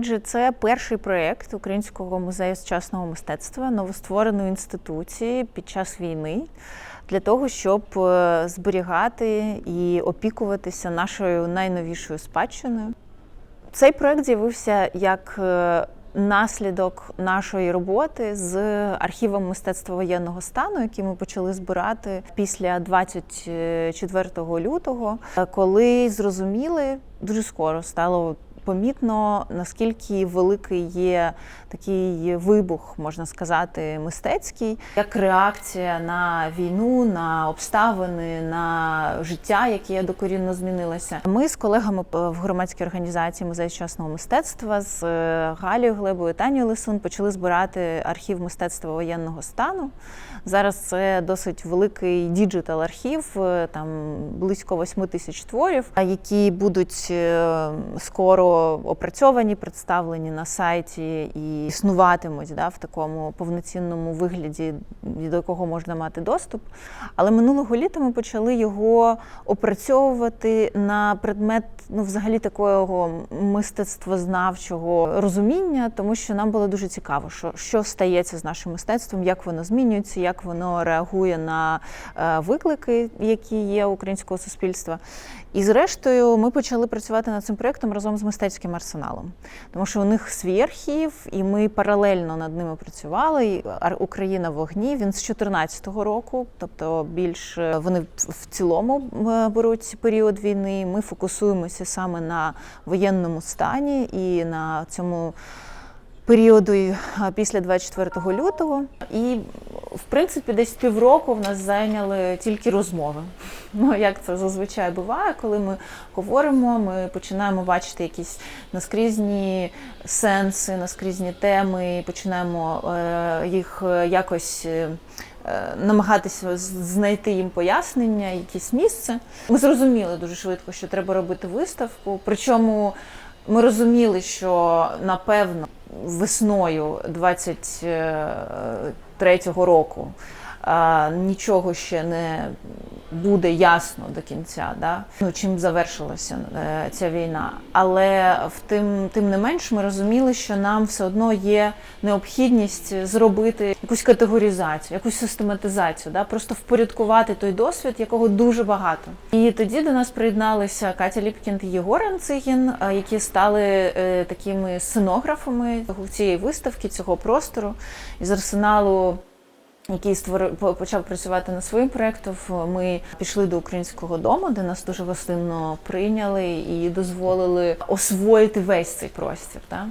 Отже, це перший проєкт Українського музею сучасного мистецтва, новоствореної інституції під час війни для того, щоб е, зберігати і опікуватися нашою найновішою спадщиною. Цей проєкт з'явився як е, наслідок нашої роботи з архівом мистецтва воєнного стану, який ми почали збирати після 24 лютого, е, коли зрозуміли дуже скоро стало. Помітно наскільки великий є такий вибух, можна сказати, мистецький, як реакція на війну, на обставини, на життя, яке докорінно змінилося. Ми з колегами в громадській організації музей сучасного мистецтва з е, Галією Глебою Танією Лисун почали збирати архів мистецтва воєнного стану. Зараз це досить великий діджитал архів, е, там близько 8 тисяч творів, які будуть е, скоро опрацьовані, представлені на сайті і існуватимуть да, в такому повноцінному вигляді, до якого можна мати доступ. Але минулого літа ми почали його опрацьовувати на предмет ну, взагалі такого мистецтвознавчого розуміння, тому що нам було дуже цікаво, що, що стається з нашим мистецтвом, як воно змінюється, як воно реагує на е, виклики, які є українського суспільства. І зрештою, ми почали працювати над цим проєктом разом з мистецьким арсеналом, тому що у них свій архів, і ми паралельно над ними працювали. Україна в вогні. Він з 2014 року, тобто більш е, вони в цілому е, беруть період війни. Ми фокусуємося саме на воєнному стані і на цьому. Періоду е, після 24 лютого, і в принципі десь півроку в нас зайняли тільки розмови. Ну як це зазвичай буває, коли ми говоримо, ми починаємо бачити якісь наскрізні сенси, наскрізні теми, починаємо е, їх якось. Е, намагатися знайти їм пояснення, якесь місце. Ми зрозуміли дуже швидко, що треба робити виставку. Причому ми розуміли, що напевно весною 23-го року нічого ще не буде ясно до кінця, да? ну, чим завершилася е, ця війна. Але в тим, тим не менш ми розуміли, що нам все одно є необхідність зробити якусь категоризацію, якусь систематизацію, да? просто впорядкувати той досвід, якого дуже багато. І тоді до нас приєдналися Катя Ліпкін і Єгор Анцигін, які стали е, такими сценографами цієї виставки, цього простору із арсеналу який створив почав працювати над своїм проєктом, ми пішли до українського дому, де нас дуже гостинно прийняли і дозволили освоїти весь цей простір. Так?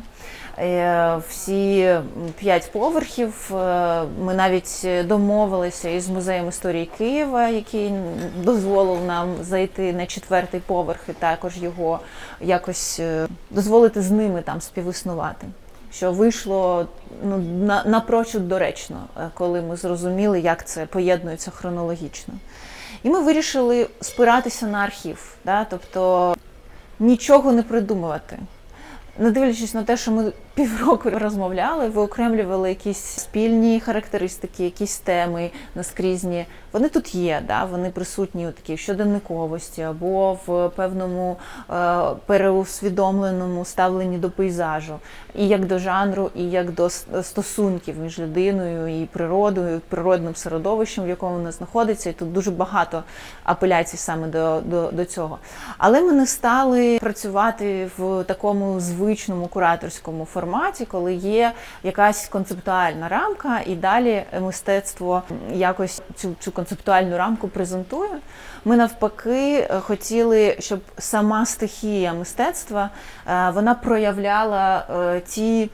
Е, всі п'ять поверхів. Е, ми навіть домовилися із музеєм історії Києва, який дозволив нам зайти на четвертий поверх і також його якось е, дозволити з ними там співіснувати що вийшло ну, на, напрочуд доречно, е, коли ми зрозуміли, як це поєднується хронологічно. І ми вирішили спиратися на архів, да? тобто нічого не придумувати. Не дивлячись на те, що ми півроку розмовляли, виокремлювали якісь спільні характеристики, якісь теми наскрізні. Вони тут є, да? вони присутні у такій щоденниковості або в певному е, переусвідомленому ставленні до пейзажу, і як до жанру, і як до стосунків між людиною і природою, природним середовищем, в якому вона знаходиться. І тут дуже багато апеляцій саме до, до, до цього. Але ми не стали працювати в такому звичному кураторському форматі коли є якась концептуальна рамка, і далі мистецтво якось цю цю концептуальну рамку презентує. Ми навпаки хотіли, щоб сама стихія мистецтва е, вона проявляла е, ті.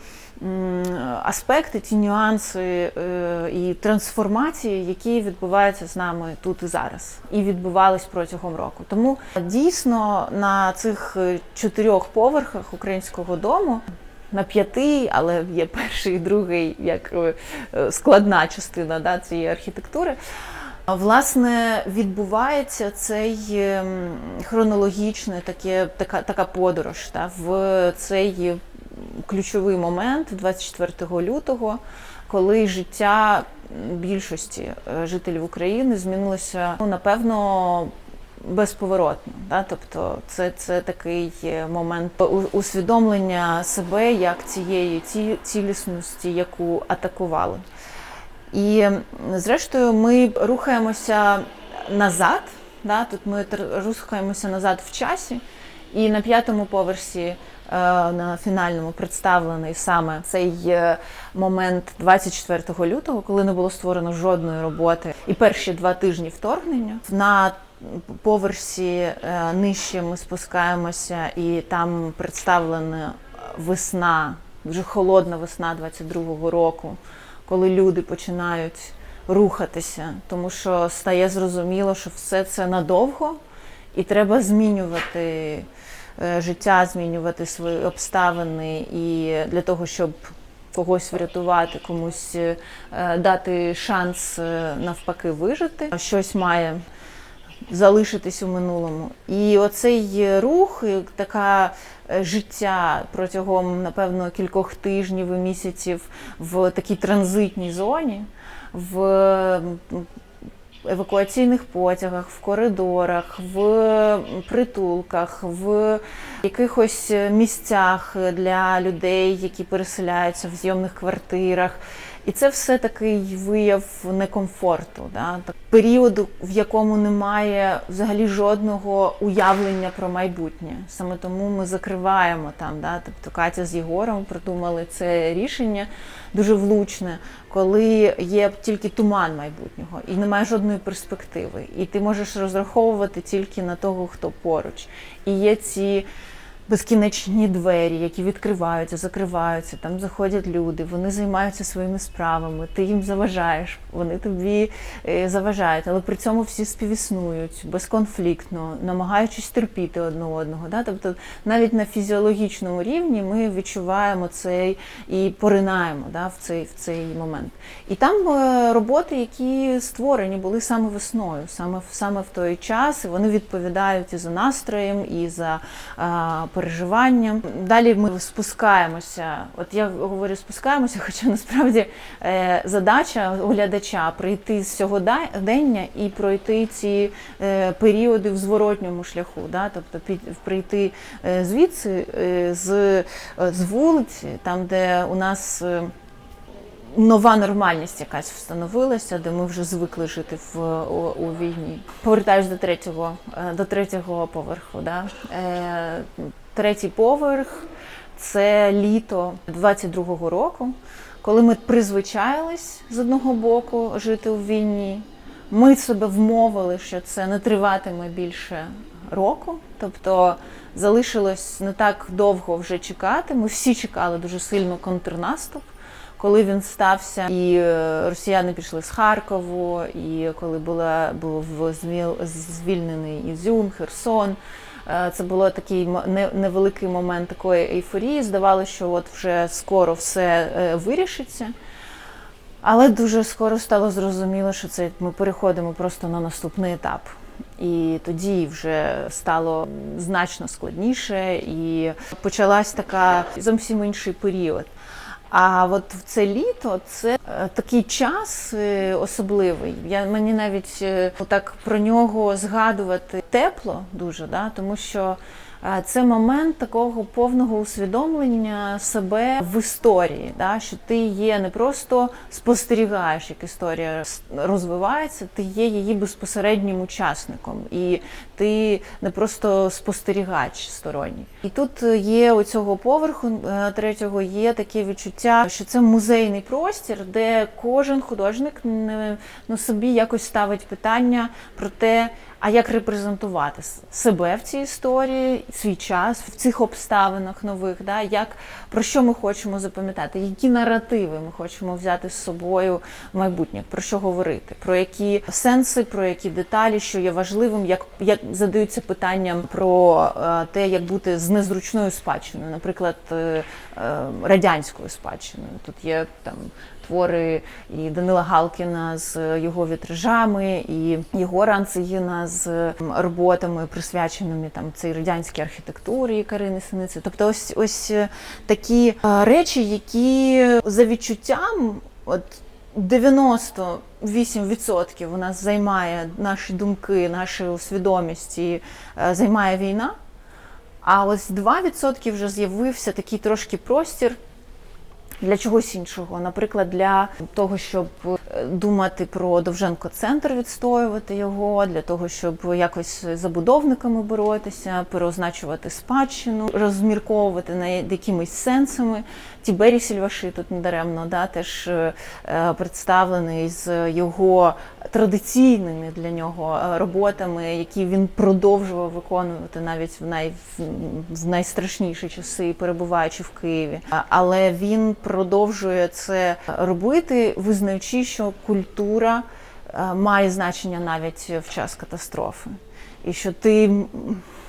Аспекти, ті нюанси е, і трансформації, які відбуваються з нами тут і зараз, і відбувались протягом року. Тому дійсно на цих чотирьох поверхах українського дому на п'яти, але є перший і другий як е, складна частина да, цієї архітектури. Власне, відбувається цей ем, хронологічний таке, така така подорож та, в цей ключовий момент 24 лютого, коли життя більшості е, жителів України змінилося ну, напевно безповоротно. Да? Тобто це, це такий е, момент усвідомлення себе як цієї цілісності, яку атакували. І зрештою ми рухаємося назад. Да? Тут ми рухаємося назад в часі, і на п'ятому поверсі, е, на фінальному, представлений саме цей е, момент 24 лютого, коли не було створено жодної роботи, і перші два тижні вторгнення. На поверсі е, нижче ми спускаємося, і там представлена весна, дуже холодна весна 22-го року, коли люди починають рухатися, тому що стає зрозуміло, що все це надовго, і треба змінювати е, життя, змінювати свої обставини і для того, щоб когось врятувати, комусь е, дати шанс е, навпаки вижити. Щось має залишитись у минулому. І оцей рух, і така е, життя протягом, напевно, кількох тижнів і місяців в такій транзитній зоні, в евакуаційних потягах, в коридорах, в притулках, в якихось місцях для людей, які переселяються в зйомних квартирах. І це все такий вияв некомфорту, да? так, періоду, в якому немає взагалі жодного уявлення про майбутнє. Саме тому ми закриваємо там. Да? Тобто Катя з Єгором придумали це рішення дуже влучне, коли є тільки туман майбутнього і немає жодної перспективи. І ти можеш розраховувати тільки на того, хто поруч. І є ці безкінечні двері, які відкриваються, закриваються, там заходять люди, вони займаються своїми справами, ти їм заважаєш, вони тобі е, заважають, але при цьому всі співіснують безконфліктно, намагаючись терпіти одне одного. Да? Тобто навіть на фізіологічному рівні ми відчуваємо цей і поринаємо да, в, цей, в цей момент. І там е, роботи, які створені були саме весною, саме, саме в той час, і вони відповідають і за настроєм, і за переживанням. Далі ми спускаємося. От я говорю спускаємося, хоча насправді е, задача у глядача прийти з сьогодення і пройти ці е, періоди в зворотньому шляху. Да? Тобто прийти е, звідси, з, з вулиці, там, де у нас. Нова нормальність якась встановилася, де ми вже звикли жити в у, у війні. Повертаюсь до третього, до третього поверху. Да? Е, третій поверх це літо 22-го року, коли ми призвичаїлись з одного боку жити у війні. Ми себе вмовили, що це не триватиме більше року, тобто залишилось не так довго вже чекати. Ми всі чекали дуже сильно контрнаступ коли він стався, і е, росіяни пішли з Харкову, і коли була був звіл- звільнений Ізюм, Херсон. Е, Це було такий невеликий момент такої ейфорії. Здавалося, що от вже скоро все е, вирішиться. Але дуже скоро стало зрозуміло, що це ми переходимо просто на наступний етап. І тоді вже стало значно складніше, і почалась така зовсім інший період. А от в це літо це е, такий час е, особливий. Я мені навіть е, так про нього згадувати тепло дуже, да, тому що це момент такого повного усвідомлення себе в історії, да, що ти є не просто спостерігаєш, як історія розвивається, ти є її безпосереднім учасником, і ти не просто спостерігач сторонній. І тут є у цього поверху е, третього є таке відчуття, що це музейний простір, де кожен художник ну, собі якось ставить питання про те, а як репрезентувати себе в цій історії, свій час в цих обставинах нових, да, як про що ми хочемо запам'ятати, які наративи ми хочемо взяти з собою в майбутнє, про що говорити, про які сенси, про які деталі, що є важливим, як, як задаються питанням про е, те, як бути з незручною спадщиною, наприклад, е, е, радянською спадщиною. Тут є там твори і Данила Галкіна з його вітражами, і Єгора Анцигіна з роботами, присвяченими там цій радянській архітектурі Карини Синиці. Тобто, ось ось е, такі е, речі, які за відчуттям, от 98% у нас займає наші думки, нашу свідомість і е, займає війна. А ось 2% вже з'явився такий трошки простір для чогось іншого. Наприклад, для того, щоб е, думати про Довженко центр, відстоювати його, для того, щоб якось забудовниками боротися, переозначувати спадщину, розмірковувати над якимись сенсами. Тібері Сільваши тут недаремно да, теж е, представлений з його традиційними для нього е, роботами, які він продовжував виконувати навіть в, най, в найстрашніші часи, перебуваючи в Києві. Але він продовжує це робити, визнаючи, що культура е, має значення навіть в час катастрофи. І що ти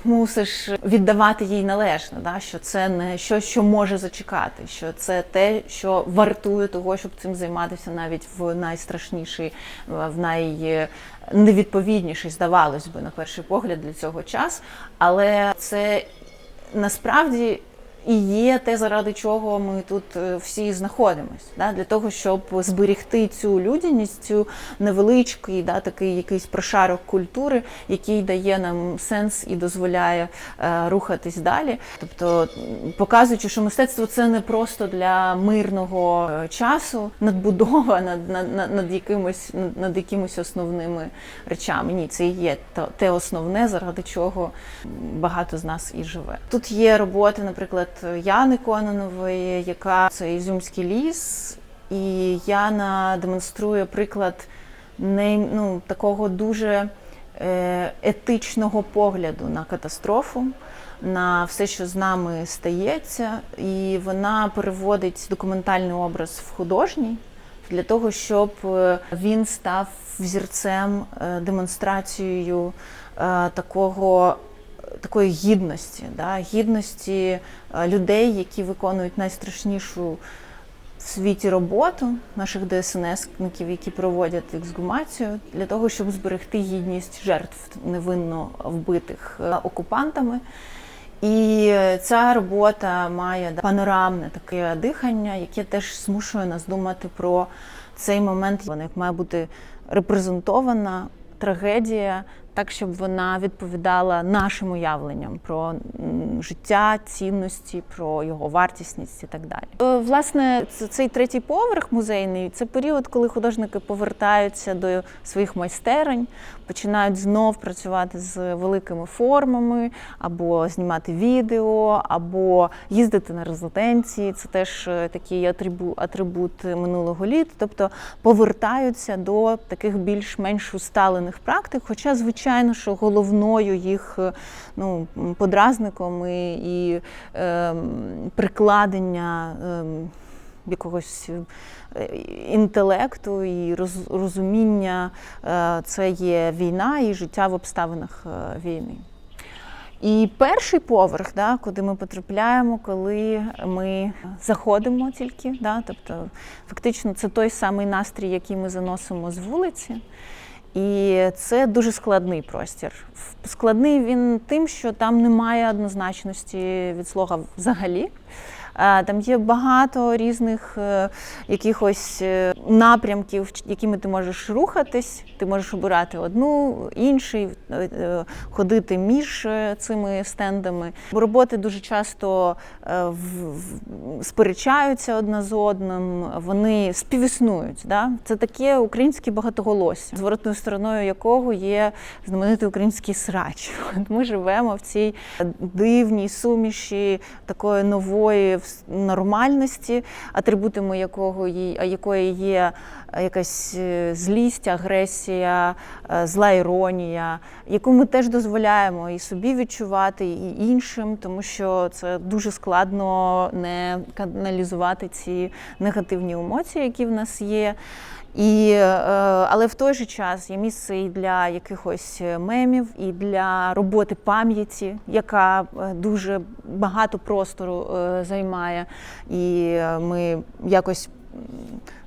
мусиш віддавати їй належне, да? що це не щось, що може зачекати, що це те, що вартує того, щоб цим займатися навіть в найстрашніший, в найневідповідніший, здавалось би, на перший погляд для цього час. Але це насправді і є те, заради чого ми тут е, всі знаходимось, да? для того, щоб зберегти цю людяність, цю невеличкий, да, такий якийсь прошарок культури, який дає нам сенс і дозволяє е, рухатись далі. Тобто, показуючи, що мистецтво це не просто для мирного е, часу, надбудова над, над, над, над якимось над, над якимись основними речами. Ні, це є то- те основне, заради чого багато з нас і живе. Тут є роботи, наприклад, Яни Кононової, яка це Ізюмський ліс, і Яна демонструє приклад не, ну, такого дуже е, етичного погляду на катастрофу. На все, що з нами стається, і вона переводить документальний образ в художній для того, щоб е, він став взірцем, е, демонстрацією такого такої гідності, да, гідності е, людей, які виконують найстрашнішу в світі роботу наших ДСНСників, які проводять ексгумацію, для того, щоб зберегти гідність жертв невинно вбитих е, окупантами. І ця робота має панорамне таке дихання, яке теж змушує нас думати про цей момент. Як має бути репрезентована трагедія, так щоб вона відповідала нашим уявленням про життя, цінності, про його вартісність і так далі. Е, Власне, цей третій поверх музейний це період, коли художники повертаються до своїх майстерень, починають знов працювати з великими формами, або знімати відео, або їздити на резиденції. Це теж е, такий атрибут, минулого літа. Тобто повертаються до таких більш-менш усталених практик. Хоча, звичайно, що головною їх е, ну, подразником і, і ем, прикладення. ем, якогось е, інтелекту і розуміння е, це є війна і життя в обставинах е, війни. І перший поверх, да, куди ми потрапляємо, коли ми заходимо тільки, да, тобто фактично це той самий настрій, який ми заносимо з вулиці. І це дуже складний простір. Складний він тим, що там немає однозначності від слова взагалі. Там є багато різних е, якихось е, напрямків, якими ти можеш рухатись. Ти можеш обирати одну, інший, е, ходити між цими стендами. Роботи дуже часто сперечаються одна з одним, вони співіснують. Да? Це таке українське багатоголосся, зворотною стороною якого є знаменитий український срач. Ми живемо в цій дивній суміші такої нової нормальності, атрибутами якого якої є е, якась е, злість, агресія, е, зла іронія, яку ми теж дозволяємо і собі відчувати, і іншим, тому що це дуже складно не каналізувати ці негативні емоції, які в нас є. І, е, але в той же час є місце і для якихось мемів, і для роботи пам'яті, яка е, дуже багато простору е, займає. І е, ми якось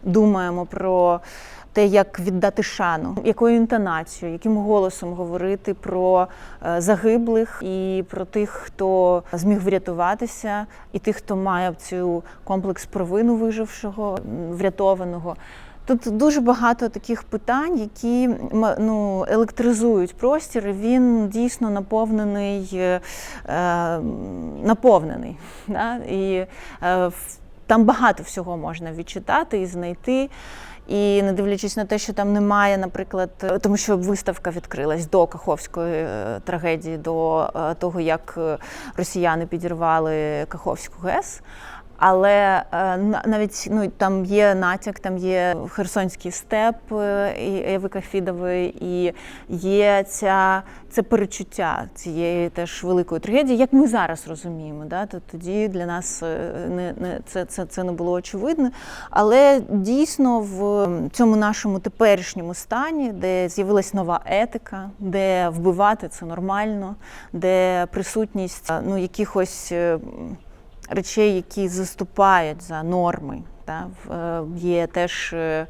думаємо про те, як віддати шану, якою інтонацією, яким голосом говорити про е, загиблих і про тих, хто зміг врятуватися, і тих, хто має цю комплекс провину вижившого, врятованого. Тут дуже багато таких питань, які ну, електризують простір. Він дійсно наповнений, е, е, наповнений. Да? І е, там багато всього можна відчитати і знайти. І не дивлячись на те, що там немає, наприклад, е, тому що виставка відкрилась до Каховської е, трагедії, до е, того, як росіяни підірвали Каховську ГЕС. Але е, на- навіть ну там є натяк, там є Херсонський степ е, і Еви і є ця це перечуття цієї теж великої трагедії, як ми зараз розуміємо. Да? То тоді для нас е, не, не це, це, це не було очевидно. Але дійсно в цьому нашому теперішньому стані, де з'явилась нова етика, де вбивати це нормально, де присутність е, ну якихось. Речей, які заступають за норми, та, е, є теж е,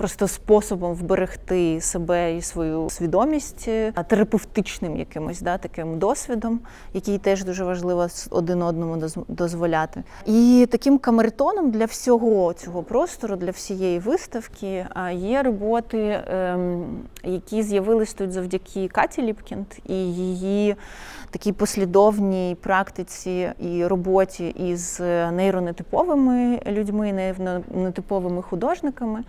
просто способом вберегти себе і свою свідомість е, терапевтичним якимось да, таким досвідом, який теж дуже важливо один одному дозволяти. І таким камертоном для всього цього простору, для всієї виставки є роботи, ем, які з'явились тут завдяки Каті Ліпкінд і її такій послідовній практиці і роботі із нейронетиповими людьми, нейронетиповими художниками.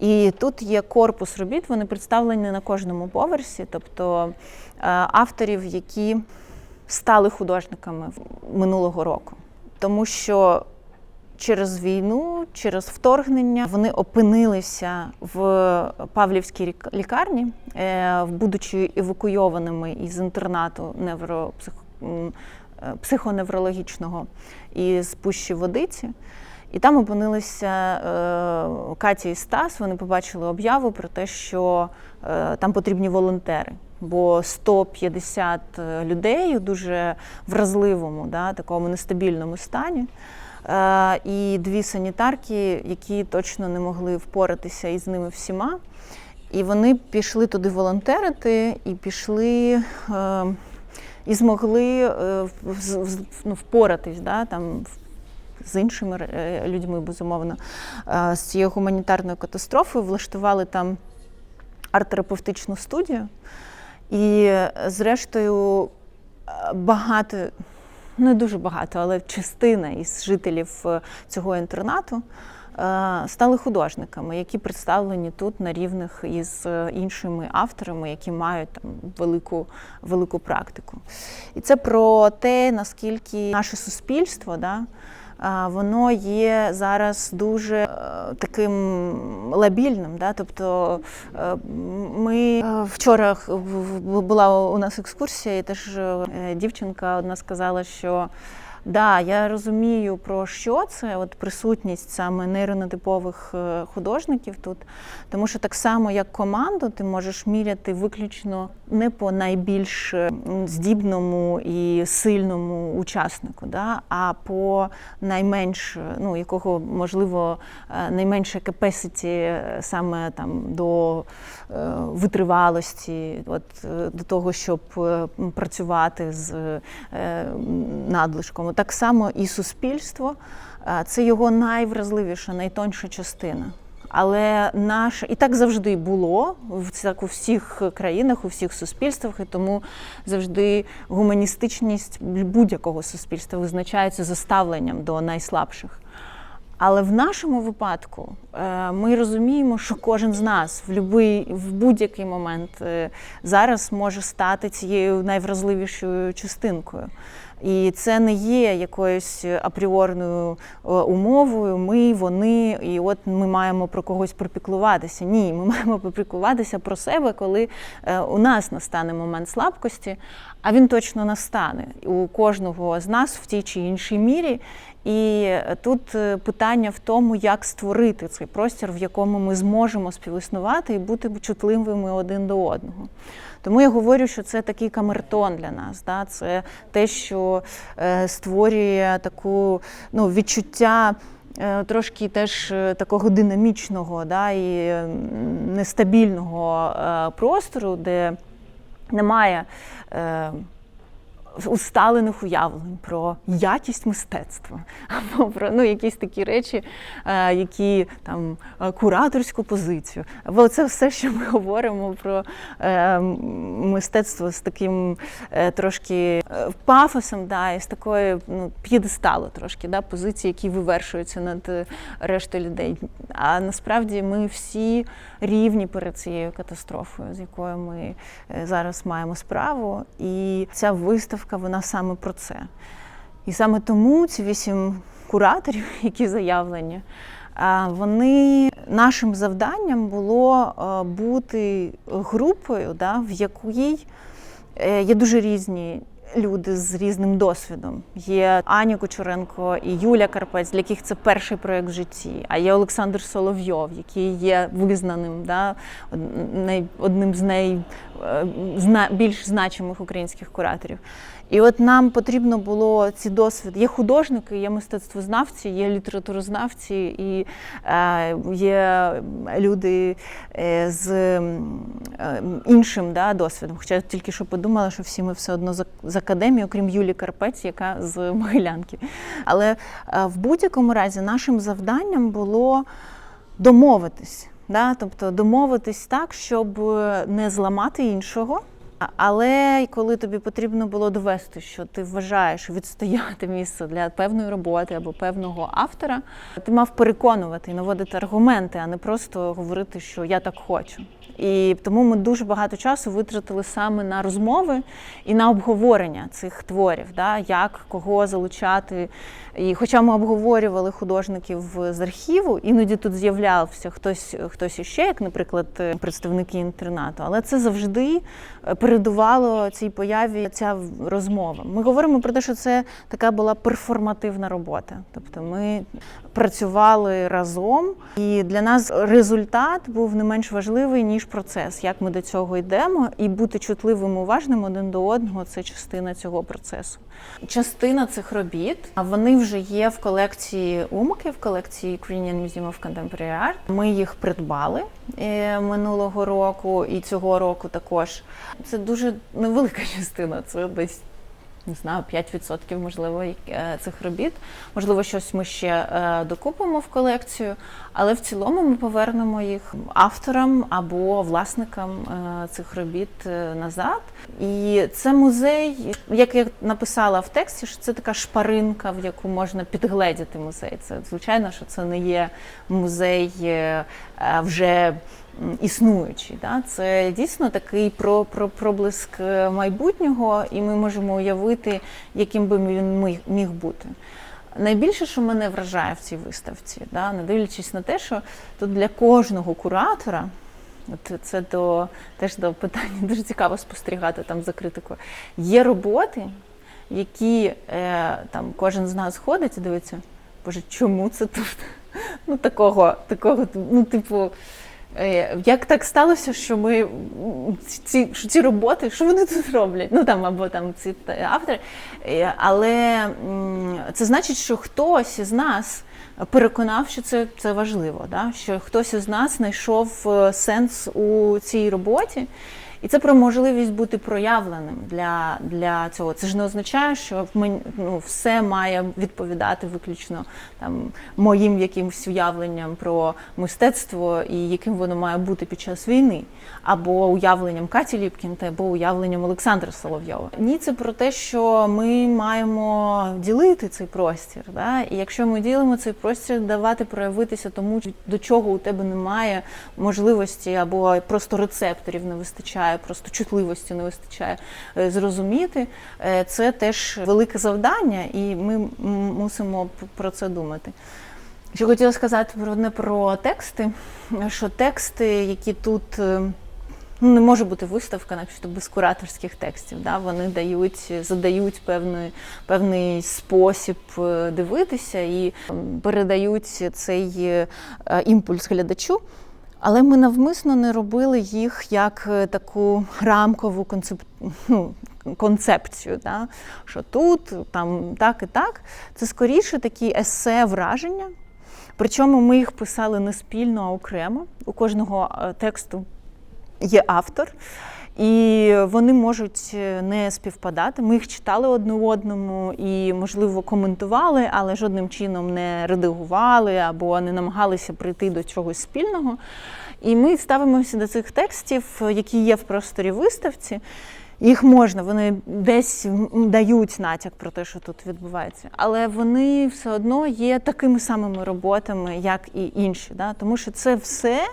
І тут є корпус робіт, вони представлені на кожному поверсі, тобто е, авторів, які стали художниками минулого року. Тому що через війну, через вторгнення вони опинилися в Павлівській лікарні, е, будучи евакуйованими із інтернату невропсих... е, психоневрологічного із Пущі Водиці. І там опинилися е, Катя і Стас. Вони побачили об'яву про те, що там потрібні волонтери. Бо 150 людей у дуже вразливому, да, такому нестабільному стані. Е, і дві санітарки, які точно не могли впоратися із ними всіма. І вони пішли туди волонтерити і пішли е, і змогли е, ну, впоратись да, там, з іншими людьми, безумовно, з цією гуманітарною катастрофою, влаштували там арт-терапевтичну студію. І, зрештою, багато, не дуже багато, але частина із жителів е, цього інтернату е, стали художниками, які представлені тут на рівних із е, іншими авторами, які мають там велику, велику практику. І це про те, наскільки наше суспільство, да, воно є зараз дуже е, таким лабільним. Да? Тобто е, ми е, вчора була у нас екскурсія, і теж дівчинка одна сказала, що Да, я розумію про що це, от присутність саме нейронотипових е, художників тут. Тому що так само, як команду, ти можеш міряти виключно не по найбільш е, здібному і сильному учаснику, да, а по найменш, е, ну, якого можливо найменше capacity саме там до витривалості, от, до того, щоб працювати з надлишком. Так само і суспільство це його найвразливіша, найтонша частина. Але наш і так завжди було в так у всіх країнах, у всіх суспільствах, і тому завжди гуманістичність будь-якого суспільства визначається заставленням до найслабших. Але в нашому випадку е, ми розуміємо, що кожен з нас в любий, в будь-який момент е, зараз може стати цією найвразливішою частинкою. І це не є якоюсь апріорною е, умовою. Ми, вони, і от ми маємо про когось пропіклуватися. Ні, ми маємо попіклуватися про себе, коли е, у нас настане момент слабкості, а він точно настане у кожного з нас в тій чи іншій мірі. І тут е, питання в тому, як створити цей простір, в якому ми зможемо співіснувати і бути чутливими один до одного. Тому я говорю, що це такий камертон для нас. Да? Це те, що е, створює таку ну, відчуття. е, Трошки теж е, такого динамічного да, і нестабільного простору, де немає усталених уявлень про якість мистецтва, або про ну, якісь такі речі, е, які там е, кураторську позицію. Або це все, що ми говоримо про е, мистецтво з таким трошки пафосом, да, і з такої ну, п'єдесталу трошки, да, позиції, які вивершуються над рештою людей. А насправді ми всі рівні перед цією катастрофою, з якою ми зараз маємо справу. І ця виставка, вона саме про це. І саме тому ці вісім кураторів, які заявлені, вони нашим завданням було е, бути групою, да, в якій е, є дуже різні. Люди з різним досвідом є Аня Кучуренко і Юля Карпець, для яких це перший проєкт в житті. А є Олександр Соловйов, який є визнаним, да, одним з найбільш значимих українських кураторів. І от нам потрібно було ці досвід. Є художники, є мистецтвознавці, є літературознавці, і е, є люди е, з е, іншим да, досвідом. Хоча я тільки що подумала, що всі ми все одно з, з академії, окрім Юлі Карпець, яка з Могилянки. Але е, в будь-якому разі нашим завданням було домовитись. Да? Тобто домовитись так, щоб не зламати іншого. Але коли тобі потрібно було довести, що ти вважаєш відстояти місце для певної роботи або певного автора, ти мав переконувати і наводити аргументи, а не просто говорити, що я так хочу. І тому ми дуже багато часу витратили саме на розмови і на обговорення цих творів, да, як кого залучати. І хоча ми обговорювали художників з архіву, іноді тут з'являвся хтось, хтось іще, як, наприклад, представники інтернату, але це завжди е, передувало цій появі ця розмова. Ми говоримо про те, що це така була перформативна робота. Тобто ми працювали разом, і для нас результат був не менш важливий ніж процес, як ми до цього йдемо, і бути чутливим, уважним один до одного це частина цього процесу. Частина цих робіт а вони вже є в колекції Умки, в колекції Ukrainian Museum of Contemporary Art. Ми їх придбали е, минулого року і цього року також. Це дуже невелика частина. Це десь не знаю, 5% можливо е, цих робіт. Можливо, щось ми ще е, докупимо в колекцію, але в цілому ми повернемо їх авторам або власникам е, цих робіт назад. І це музей, як я написала в тексті, що це така шпаринка, в яку можна підгледіти музей. Це звичайно, що це не є музей вже існуючий. Да? Це дійсно такий про, про, проблиск е, майбутнього, і ми можемо уявити, яким би він міг бути. Найбільше, що мене вражає в цій виставці, да, не дивлячись на те, що тут для кожного куратора, от це до, теж до питання, дуже цікаво спостерігати там за критикою, є роботи, які е, там кожен з нас ходить і дивиться, боже, чому це тут? Ну, такого, такого, ну, типу. Е, Як так сталося, що ми ці, що ці роботи, що вони тут роблять? Ну там або там ці автори. Е, Але це значить, що хтось із нас переконав, що це, це важливо, да? що хтось із нас знайшов е, сенс у цій роботі. І це про можливість бути проявленим для, для цього. Це ж не означає, що мен- ну, все має відповідати виключно там, моїм якимось уявленням про мистецтво і яким воно має бути під час війни, або уявленням Каті Ліпкін, або уявленням Олександра Соловйова. Ні, це про те, що ми маємо ділити цей простір. Да? І якщо ми ділимо цей простір, давати проявитися тому, до чого у тебе немає можливості або просто рецепторів не вистачає, просто чутливості не вистачає е, зрозуміти. Е, Це теж велике завдання, і ми мусимо про це думати. Ще хотіла сказати про одне про тексти, що тексти, які тут. е, Ну, не може бути виставка, начебто без кураторських текстів. Да? Вони дають, задають певний, певний спосіб дивитися і передають цей імпульс глядачу. Але ми навмисно не робили їх як е, таку рамкову концеп... ну, концепцію, да? що тут, там так і так. Це скоріше такі есе враження. Причому ми їх писали не спільно, а окремо. У кожного е, тексту є автор. І вони можуть е, не співпадати. Ми їх читали одне одному і, можливо, коментували, але жодним чином не редагували або не намагалися прийти до чогось спільного. І ми ставимося до цих текстів, які є в просторі виставці. Їх можна, вони десь дають натяк про те, що тут відбувається, але вони все одно є такими самими роботами, як і інші. Да? Тому що це все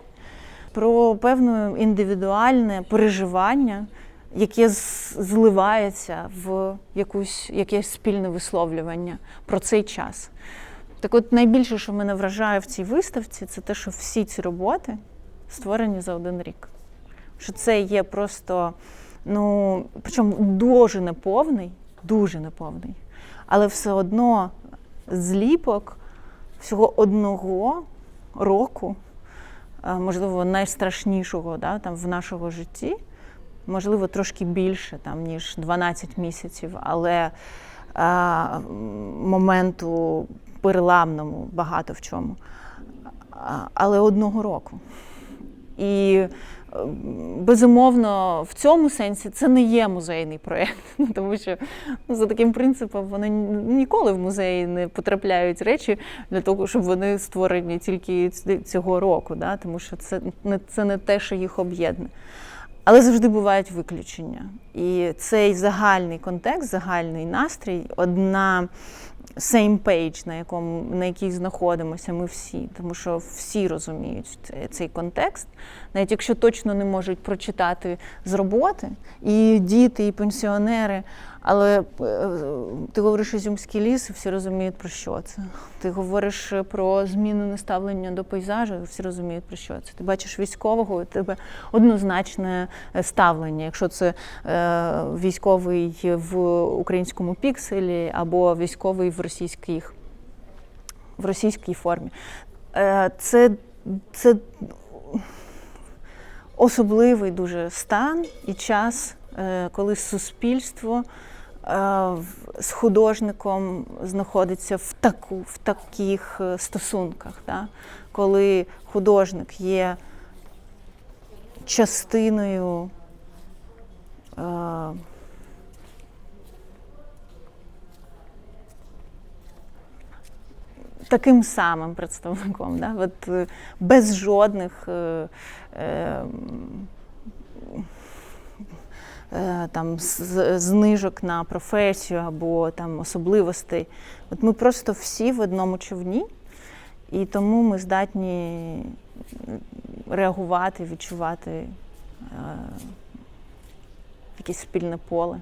про певне індивідуальне переживання, яке зливається в якусь, якесь спільне висловлювання про цей час. Так от найбільше, що мене вражає в цій виставці, це те, що всі ці роботи створені за один рік. Що це є просто, ну, причому дуже неповний, дуже неповний, але все одно зліпок всього одного року, можливо, найстрашнішого да, там, в нашому житті, можливо, трошки більше, там, ніж 12 місяців, але а, моменту переламному багато в чому. Але одного року. І е, безумовно, в цьому сенсі це не є музейний проєкт, ну, тому що ну, за таким принципом вони ніколи в музеї не потрапляють речі для того, щоб вони створені тільки цього року, да? тому що це не, це не те, що їх об'єднує. Але завжди бувають виключення. І цей загальний контекст, загальний настрій, одна same page, на якому на якій знаходимося ми всі, тому що всі розуміють цей, контекст, навіть якщо точно не можуть прочитати з роботи, і діти, і пенсіонери. Але е, ти говориш Ізюмський ліс, і всі розуміють про що це. Ти говориш про змінене ставлення до пейзажу, і всі розуміють про що це. Ти бачиш військового, у тебе однозначне е, ставлення. Якщо це е, військовий в українському пікселі або військовий в російських в російській формі. Е, Це, це особливий дуже стан і час, коли суспільство е, з художником знаходиться в, таку, в таких е, стосунках, да? коли художник є частиною. е, таким самим представником, да? От, е, без жодних е, е, е, там, з- знижок на професію або там, особливостей. От ми просто всі в одному човні, і тому ми здатні реагувати, відчувати е, якесь спільне поле.